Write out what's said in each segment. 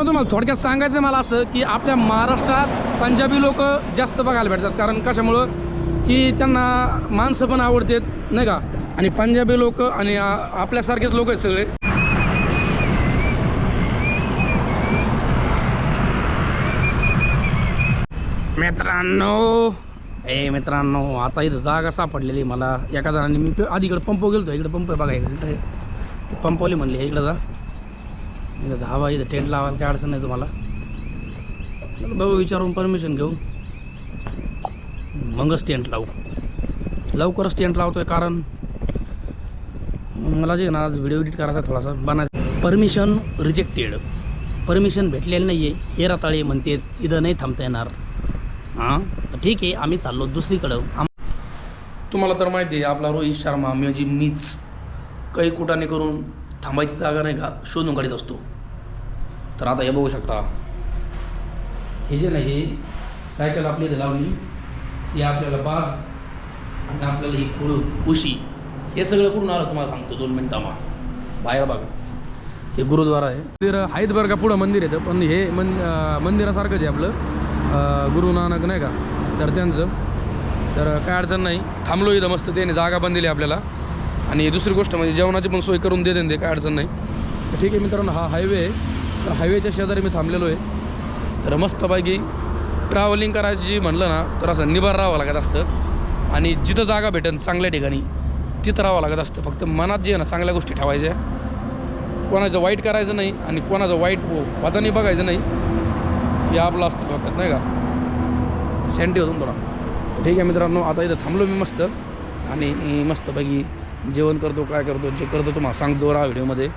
मित्रांनो तुम्हाला थोडक्यात सांगायचं मला असं की आपल्या महाराष्ट्रात पंजाबी लोक जास्त बघायला भेटतात. कारण कशामुळं? की त्यांना माणसं पण आवडतात नाही का? आणि पंजाबी लोक आणि आपल्यासारखेच लोक आहेत सगळे. मित्रांनो ए मित्रांनो आता इथं जागा सापडलेली मला. एका जणांनी मी आधी इकडे पंप गेलो इकडे पंप बघायचं इकडे. पंपवाली म्हणले इकडं जा. इथं धावा इथं टेंट लावायला काय अडचण नाही तुम्हाला. बघू विचारून परमिशन घेऊ मगच टेंट लावू. लवकरच टेंट लावतोय कारण मला जे ना आज व्हिडिओ एडिट करायचा थोडासा. बनायचा परमिशन रिजेक्टेड परमिशन भेटलेलं नाही आहे हे रताळे म्हणते इथं नाही थांबता येणार. हां? ठीक आहे आम्ही चाललो दुसरीकडं. आम तुम्हाला तर माहिती आहे आपला रोहित शर्मा म्हणजे मीच. काही कुटाने करून थांबायची जागा नाही का? शोधून काढत असतो. तर आता हे बघू शकता. हे जे नाही सायकल आपली इथे लावली. ही आपल्याला बाज आणि आपल्याला ही खुड उशी हे सगळं कुठून आलं तुम्हाला सांगतो दोन मिनिटं आम्हा बाहेर बघा. हे गुरुद्वारा आहे. मंदिर आहेत बरं का पुढं मंदिर येतं पण हे मन मंदिरासारखंच आहे आपलं गुरु नानक नाही का? तर त्यांचं. तर काय अडचण नाही. थांबलो इथं मस्त त्याने जागा पण दिली आपल्याला. आणि दुसरी गोष्ट म्हणजे जेवणाची पण सोय करून देते ते काय अडचण नाही. ठीक आहे मित्रांनो हा हायवे आहे. तर हायवेच्या शेजारी मी थांबलेलो आहे. तर मस्तपैकी ट्रॅव्हलिंग करायची म्हणलं ना तर असं निभार राहावं लागत असतं. आणि जिथं जागा भेटेल चांगल्या ठिकाणी तिथं राहावं लागत असतं. फक्त मनात जे आहे ना चांगल्या गोष्टी ठेवायच्या. कोणाचं वाईट करायचं नाही आणि कोणाचं वाईट हो, वादाने बघायचं नाही. हे आपलं असतं डोक्यात नाही का? सेंटी होतो थोडा. ठीक आहे मित्रांनो आता इथं थांबलो मी मस्त. आणि मस्तपैकी जेवण करतो काय करतो जे करतो तुम्हाला सांगतो राहा व्हिडिओमध्ये.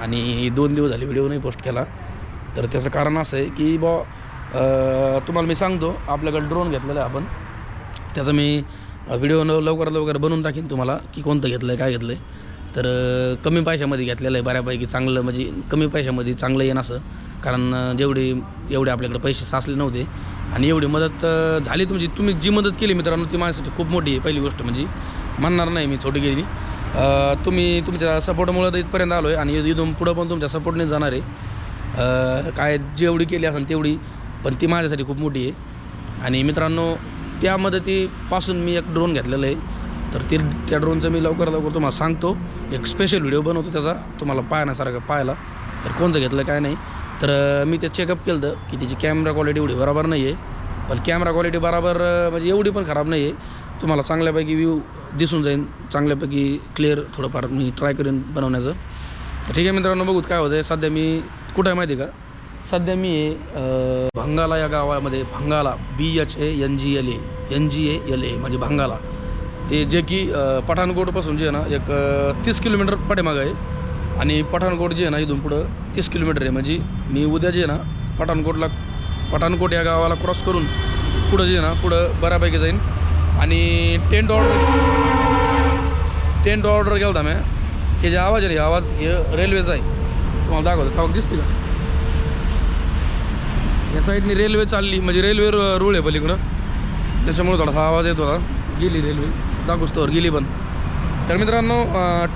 आणि दोन दिवस झाले व्हिडिओ नाही पोस्ट केला. तर त्याचं कारण असं आहे की बॉ तुम्हाला मी सांगतो आपल्याकडे ड्रोन घेतलेला आहे आपण. त्याचा मी व्हिडिओ लवकरात लवकर बनवून टाकीन तुम्हाला की कोणतं घेतलं आहे काय घेतलं आहे तर कमी पैशामध्ये घेतलेलं आहे बऱ्यापैकी चांगलं म्हणजे कमी पैशामध्ये चांगलं येणं असं. कारण जेवढे एवढे आपल्याकडे पैसे साचले नव्हते. आणि एवढी मदत झाली तुमची म्हणजे तुम्ही जी मदत केली मित्रांनो ती माझ्यासाठी खूप मोठी आहे पहिली गोष्ट म्हणजे. म्हणणार नाही मी छोटी गेली तुम्ही तुमच्या सपोर्टमुळं इथपर्यंत आलो आहे आणि इथून पुढं पण तुमच्या सपोर्टने जाणार आहे. काय जेवढी केली असेल तेवढी पण ती माझ्यासाठी खूप मोठी आहे. आणि मित्रांनो त्या मदतीपासून मी एक ड्रोन घेतलेलं आहे. तर ते त्या ड्रोनचं मी लवकर लवकर तुम्हाला सांगतो. एक स्पेशल व्हिडिओ बनवतो त्याचा तुम्हाला पाहण्यासारखं पाहायला. तर कोणतं घेतलं काय नाही. तर मी ते चेकअप केलं होतं की त्याची कॅमेरा क्वालिटी एवढी बरोबर नाही आहे पण कॅमेरा क्वालिटी बरोबर म्हणजे एवढी पण खराब नाही आहे तुम्हाला चांगल्यापैकी व्ह्यू दिसून जाईल चांगल्यापैकी क्लिअर थोडंफार मी ट्राय करेन बनवण्याचं. तर ठीक आहे मित्रांनो बघूत काय होतं आहे सध्या मी कुठं आहे माहिती आहे का? सध्या मी आहे भंगाला या गावामध्ये Bhangala B H A N G L A N G A L A म्हणजे भंगाला. ते जे की पठाणकोटपासून जे आहे ना एक तीस किलोमीटर पाठीमागं आहे. आणि पठाणकोट जे आहे ना इथून पुढं तीस किलोमीटर आहे. म्हणजे मी उद्या जे आहे ना पठाणकोटला पठाणकोट या गावाला क्रॉस करून पुढं जे आहे ना पुढं बऱ्यापैकी जाईन. आणि टेंट ऑर्डर टेंट ऑर्डर केला होता मी. हे जे आवाज आहे हे आवाज हे रेल्वेचा आहे. तुम्हाला दाखवतो का दिसते का? या साईडने रेल्वे चालली म्हणजे रेल्वे रूळ आहे पलीकडं. त्याच्यामुळे थोडासा आवाज येत होता गेली रेल्वे दाखवस्तोवर गेली पण. तर मित्रांनो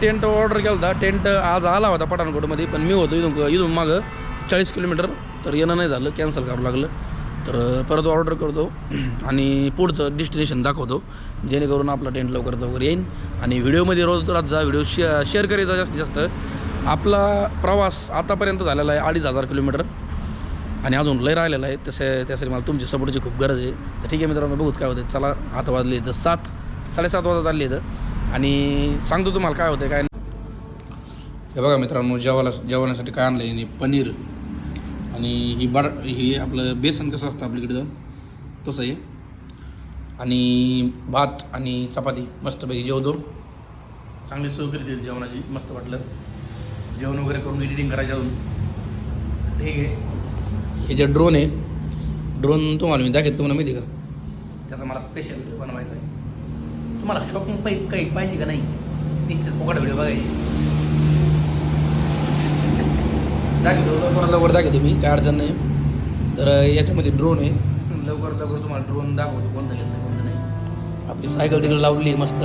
टेंट ऑर्डर केला होता टेंट आज आला होता पठाणकोटमध्ये पण मी होतो इथून इथून मागं. चाळीस किलोमीटर. तर येणं नाही झालं कॅन्सल करावं लागलं. तर परत ऑर्डर करतो आणि पुढचं डेस्टिनेशन दाखवतो. जेणेकरून आपला टेंट लवकरात लवकर येईन. आणि व्हिडिओमध्ये रोज रात जा व्हिडिओ शेअर शेअर करायचा जास्तीत जास्त. आपला प्रवास आतापर्यंत झालेला आहे अडीच हजार किलोमीटर. आणि अजून लय राहिलेलं आहे. तसे त्यासाठी मला तुमची सपोर्टची खूप गरज आहे. तर ठीक आहे मित्रांनो बघूत काय होतं चला आता वाजले इथं सात साडेसात वाजत आले इथं. आणि सांगतो तुम्हाला काय होतं काय नाही. हे बघा मित्रांनो जेवायला जेवण्यासाठी काय आणलं आहे पनीर. आणि ही बड ही आपलं बेसन कसं असतं आपल्याकडं तसं आहे. आणि भात आणि चपाती मस्तपैकी जेवतो. चांगली सोय केली जेवणाची मस्त वाटलं. जेवण वगैरे करून एडिटिंग करायचं अजून. ठीक आहे. हे जे ड्रोन आहे ड्रोन तुम्हाला मी दाखवतो तुम्हाला माहिती आहे का? त्याचा मला स्पेशल व्हिडिओ बनवायचा आहे. तुम्हाला शॉपिंग पै काही पाहिजे का नाही? नुसतेच फुकट व्हिडिओ बघायचे. दाखवतो लवकरात लवकर दाखवतो मी काय अडचण नाही. तर याच्यामध्ये ड्रोन आहे. लवकर लवकर तुम्हाला ड्रोन दाखवतो कोणतं घेतला कोणतं नाही. आपली सायकल तिकडे लावली आहे मस्त.